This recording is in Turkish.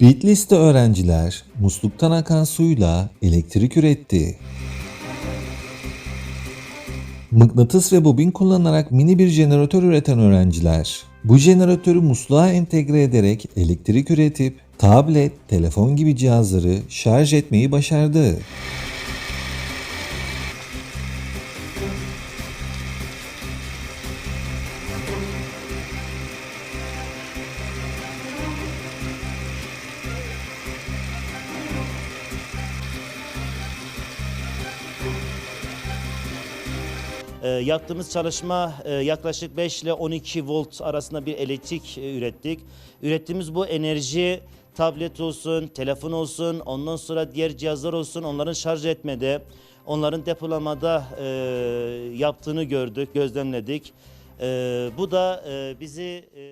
Bitlis'te öğrenciler musluktan akan suyla elektrik üretti. Mıknatıs ve bobin kullanarak mini bir jeneratör üreten öğrenciler, bu jeneratörü musluğa entegre ederek elektrik üretip tablet, telefon gibi cihazları şarj etmeyi başardı. E, yaptığımız çalışma e, yaklaşık 5 ile 12 volt arasında bir elektrik e, ürettik. Ürettiğimiz bu enerji tablet olsun, telefon olsun, ondan sonra diğer cihazlar olsun onların şarj etmede, onların depolamada e, yaptığını gördük, gözlemledik. E, bu da e, bizi... e,